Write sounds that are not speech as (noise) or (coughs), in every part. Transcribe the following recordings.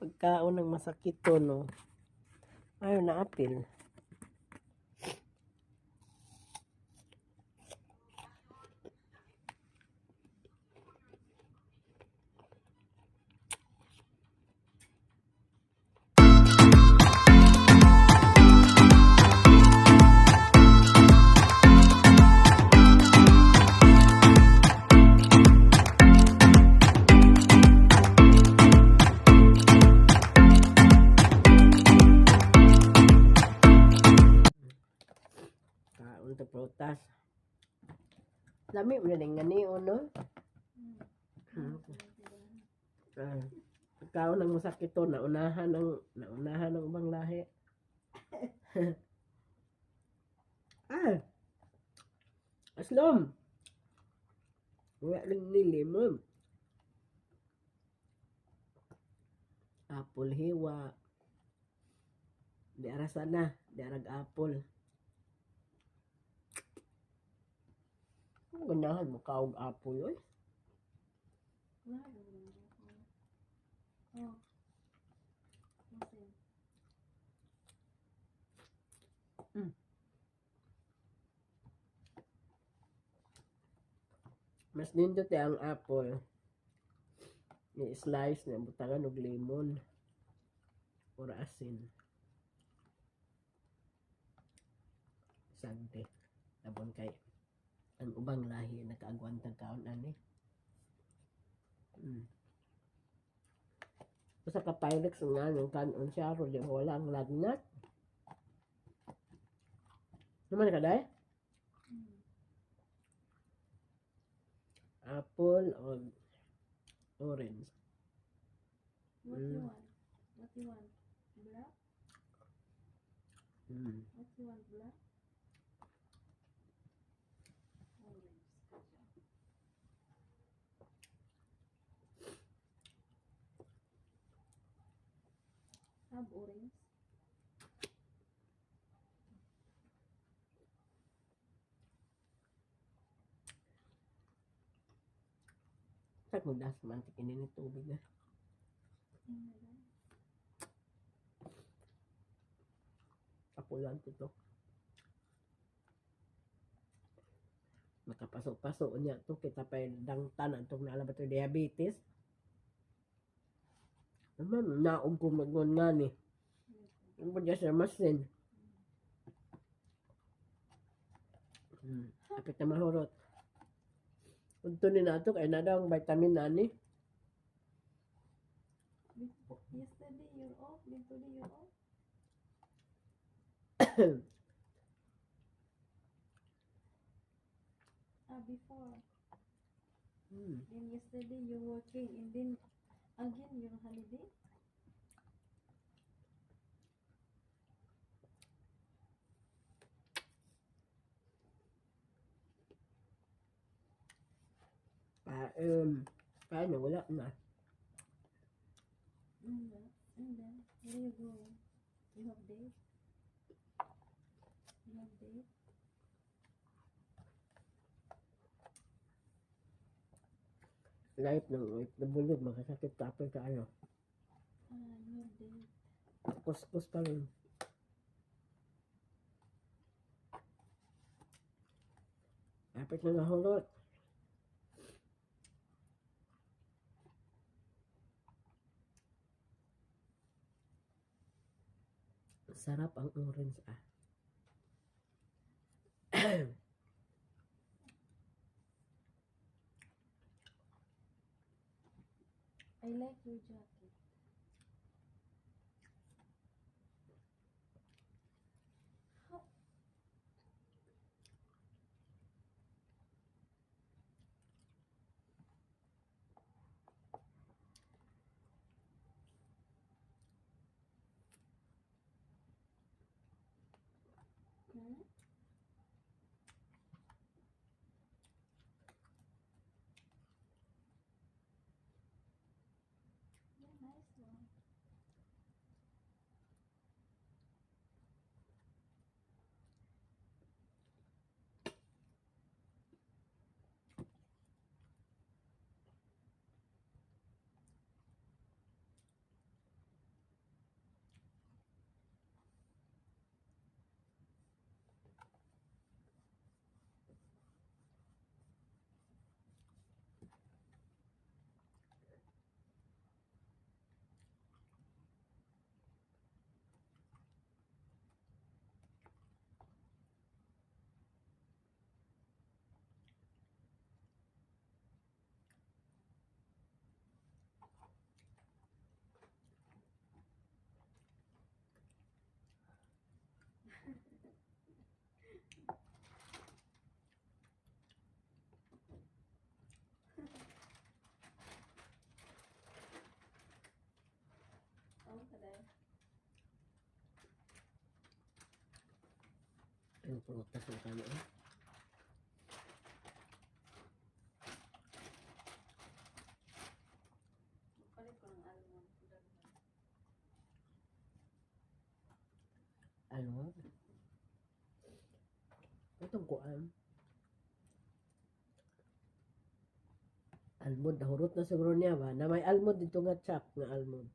Pagkaon ng masakit to, no? Ayaw na apil. Lami mo na nga ni, no? Hmm. Ah, pagkaon ng masakit to, naunahan ng, naunahan ng ibang lahi. (laughs) ah! Aslom! Wala rin ni limon. Apple hiwa. Di arasa na. Di arag apple. Ang ganahan mo kaog apple, oy. Oh. Listen. Mas nindot ang apple. I-slice na butangan og lemon. Or asin. Sagde. Labon kay ang ubang lahi nakaagwantag kaon ani. Mm. Sa ka Pyrex nga nung kanon siya ro di wala ang lagnat. Naman ka dai? Mm. Apple or orange. What you Mm. want? What you want? Black? Mm. What you want? Black? Orange. Have orange? Sag mo das mantik ini ni tubig na. Wala. Kapulan ko to. Makapasok-pasok niya to kita pa dangtan ang itong nalabat diabetes. Naman, naog ko magon nga ni. Ba dyan sa masin? Hmm. Kapit na mahurot. Unto ni nato kay na daw ang vitamin na ni. Yesterday you're off, today you're off. (coughs) Ah, before. Hmm. Then yesterday you're working and then again on holiday. Pa, um, paano? Wala na. Yeah. And then where you going? You have date? You have date? Life ng OFW, makasakit kapal ka ano. Ah, you have date. Kuskus pa rin. Kapit na nahulot. Sarap ang orange ah. olacak. Ang prutas ang kano eh. Palit ko ng almond. Almond. Itong kuan. Almond, nahurot na siguro niya ba? Na may almond dito nga chop nga almond.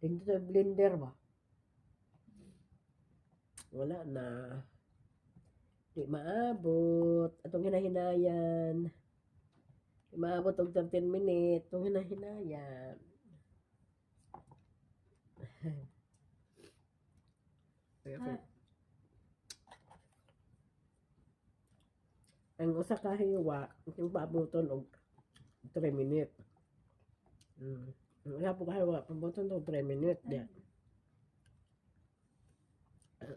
Dito sa blender ba? Wala na. Di maabot. Atong hinahinayan. Di maabot og 13 minutes. Atong hinahinayan. (laughs) Ah. ang usa ka hiwa yung pabuton og 3 minutes. Mm. Ang usa po ka hiwa pabuton og 3 minutes diya.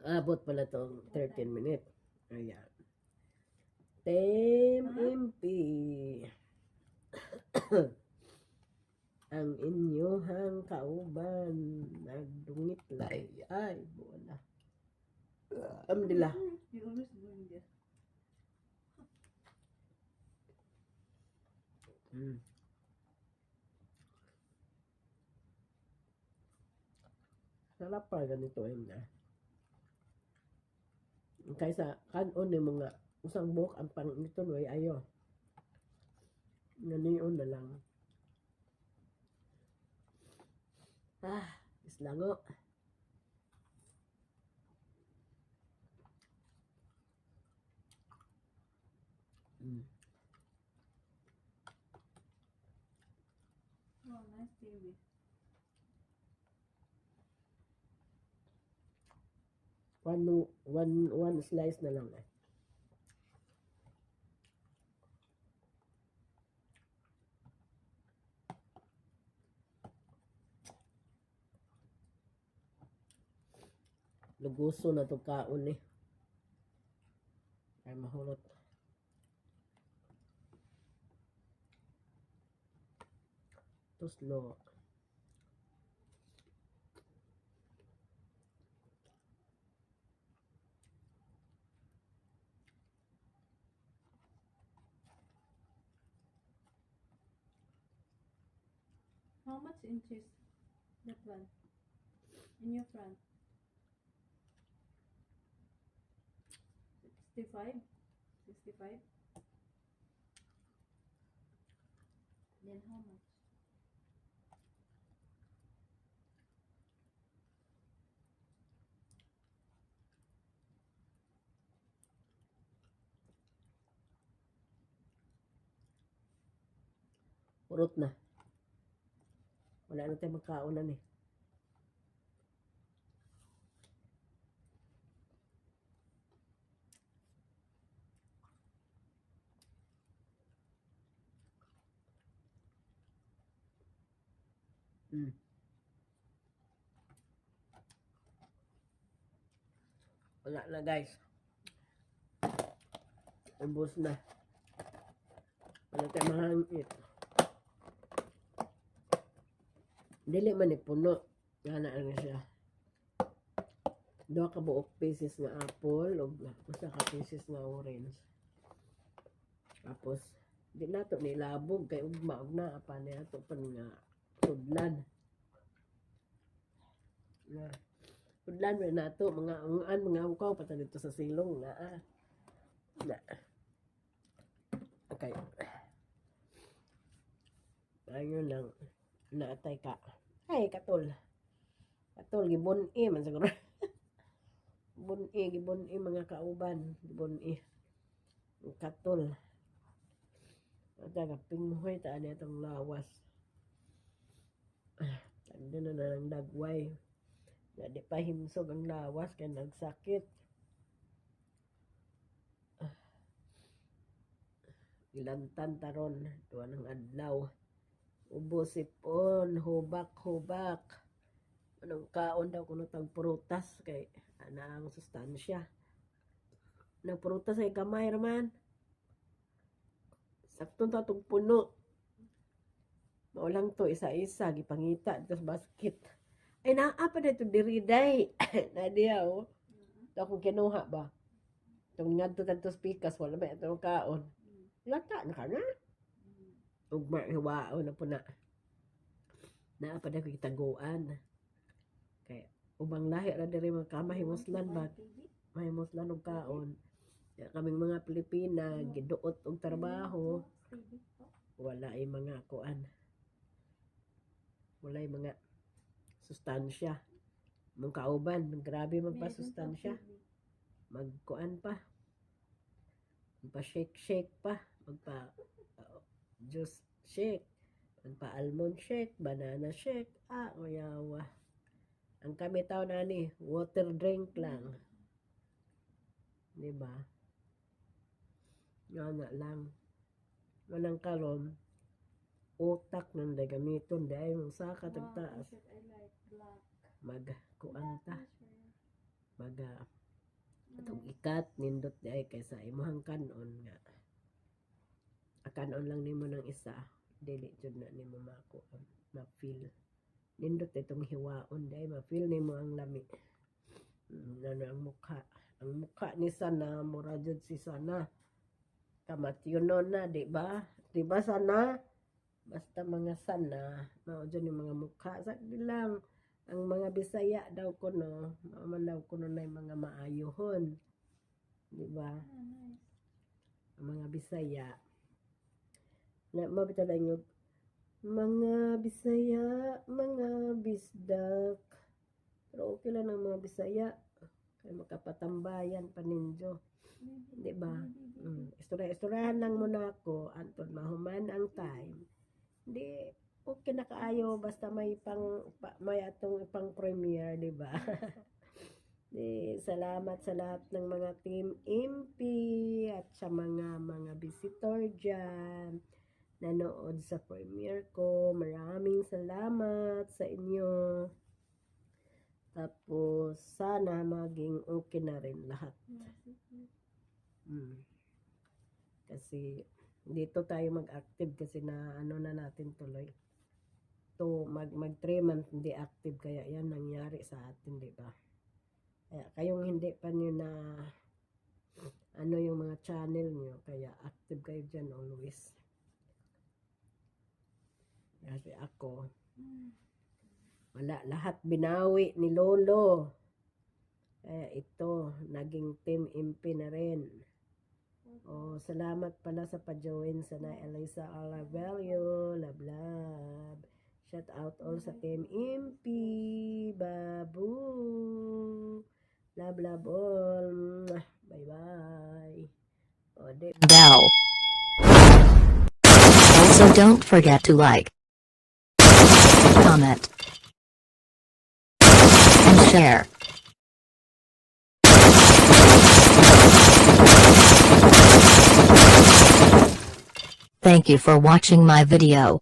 Abot pala to 13 minutes. Ayan. Tem MP. (coughs) ang inyuhang kauban nagdungit lay ay doing this. Mm. Sarap pa ganito eh na. Kaysa kanon ni mga usang buhok ang pang ay ayo. Naniyon na lang. Ah, islango. Mm. Oh, nice TV. One, one, one slice na lang eh. Luguso na to kaon eh. Ay mahulot. Tuslo. How much inches? That one. In your front. 65? 65? Then how much? Purot na. Wala na tayong magkaunan eh. Mm. Wala na guys. Ubus na. Wala tayong mahangit. Dili man ni puno. Nga na ano siya. Duha ka buok pieces nga apple o usa ka pieces nga orange. Tapos di nato nilabog kay ugma ug na pa ni ato pan nga tudlan. Na. Tudlan man nato mga ungan mga ukaw pata dito sa silong na. ah. Na. Okay. Ayun lang naatay ka. Ay, katol. Katol, gibon i, man siguro. (laughs) gibon i, gibon i, mga kauban. Gibon i. Katol. Taga, pinghoy, taan niya itong lawas. (sighs) Tanda na na ng dagway. Na di pa himsog ang lawas, kaya nagsakit. (sighs) Ilantan taron, tuwa ng adlaw. Ubo sipon, hubak, hubak. Anong kaon daw kuno tag prutas kay ana ang sustansya. Nang prutas ay gamay raman. Sakto ta tong puno. Maulang to isa-isa gipangita dito sa basket. Ay naa pa dito diri day. (coughs) na diya oh. Ito akong kinuha ba? Itong nga to tantos pikas, wala ba itong kaon. Lata na ka na. Ug mahiwao na po na. Naa pa na ko kitaguan. Kaya, ubang lahi ra diri mga kamahimoslan ba? Mahimoslan og kaon. Kaming mga Pilipina, giduot og trabaho, wala ay mga kuan. Wala ay mga sustansya. Mong kauban, grabe magpasustansya. Magkuan pa. Magpa-shake-shake pa. Magpa juice shake. Magpa-almond shake, banana shake. Ah, uyawa. Ang kami tao na ni, water drink lang. Di ba? Nga na lang. Manang karon utak nang gamiton dahil mong sa katagtaas I like black. magkuan ta mag ah, atong ikat nindot ay kaysa imuhang kanon nga akanon lang nimo ng isa dili jud na nimo mako ma feel nindot itong hiwaon di ay ma feel nimo ang lami ano ang mukha ang mukha ni sana mura jud si sana kamatyonon na di ba di ba sana basta mga sana mao jud yung mga mukha sa lang ang mga Bisaya daw kuno, man daw kuno na yung mga maayohon. Di ba? Ah. Ang mga Bisaya. Na mabita lang yung mga Bisaya, mga bisdak. Pero okay lang ang mga Bisaya. Kaya makapatambayan pa ninyo. Di ba? Mm. Istorya-istoryahan lang muna ako. Antod mahuman ang time. Di, okay na kaayo basta may pang pa, may atong pang premiere, di ba? (laughs) di, salamat sa lahat ng mga team MP at sa mga mga visitor diyan nanood sa premiere ko. Maraming salamat sa inyo. Tapos, sana maging okay na rin lahat. Mm. Kasi dito tayo mag-active kasi na ano na natin tuloy. To mag mag 3 months hindi active kaya yan nangyari sa atin, di ba? Kaya kayong hindi pa niyo na ano yung mga channel niyo kaya active kayo diyan always. Kasi ako wala lahat binawi ni Lolo. Kaya ito, naging team MP na rin. Oh, salamat pala sa pa-join sa na Elisa Alavelio. Love, love. Shout out all sa team MP. Babu. Love, love all. Bye-bye. Oh, bell. Also don't forget to like, comment, and share. Thank you for watching my video.